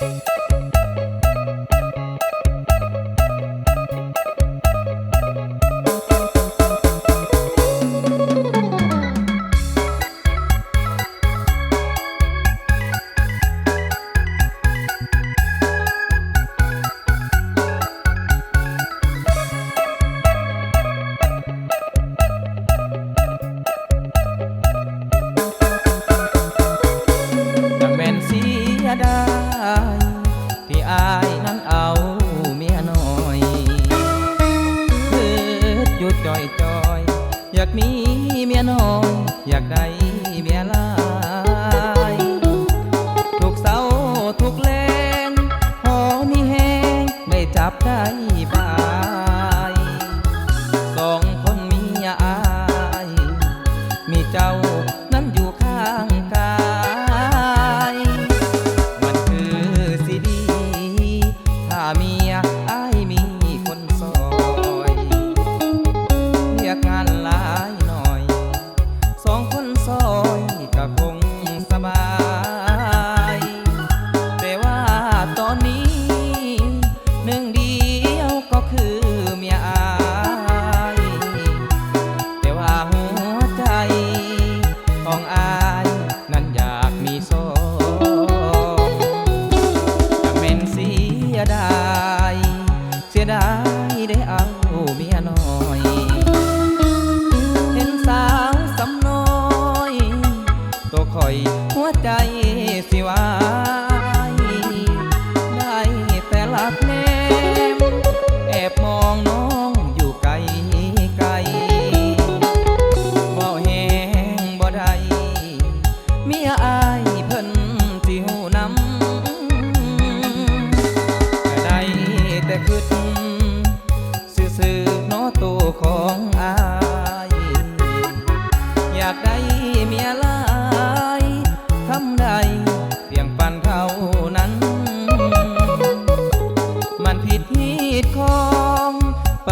จัง อายนั้นเอาเมียน้อยเพิดอยู่จอยจอย อยากมีเมียน้อย อยากได้เมียลาย ทุกเสาทุกแลงหอมีแหงได้จับได้บา คอยหัวใจสิวายได้แต่หลับแนมแอบมองน้องอยู่ไกลไกลบ่แหงบ่ได้เมียอา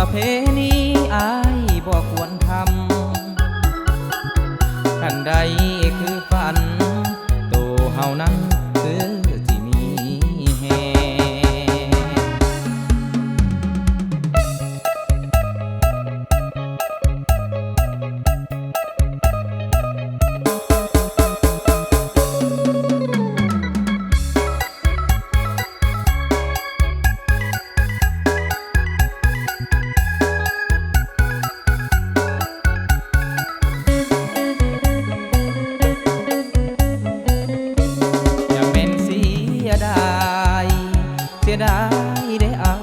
ประเพณีอายบอกควรทำกันใด ยดายได้เอา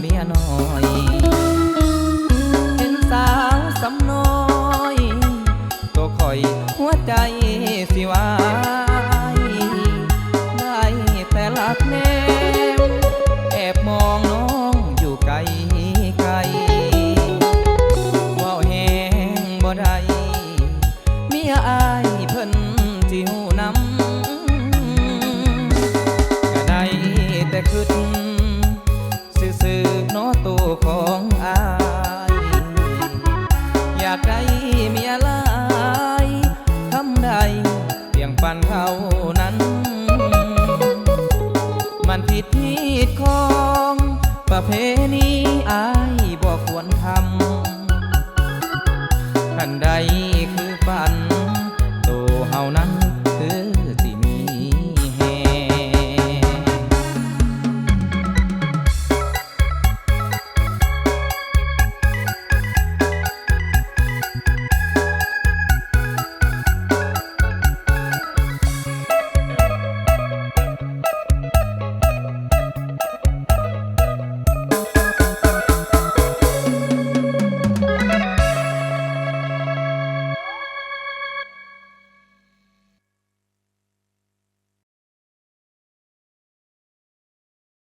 เมียน้อยเห็นสาวสำน้อย ตัวคอยหัวใจสิวาย ได้แต่ลักแนมแอบมองน้องอยู่ไกลไกลว่าแหงบ่ได้เมียอายเพิ่นสิหู อ้ายบ่ควรทำทันใด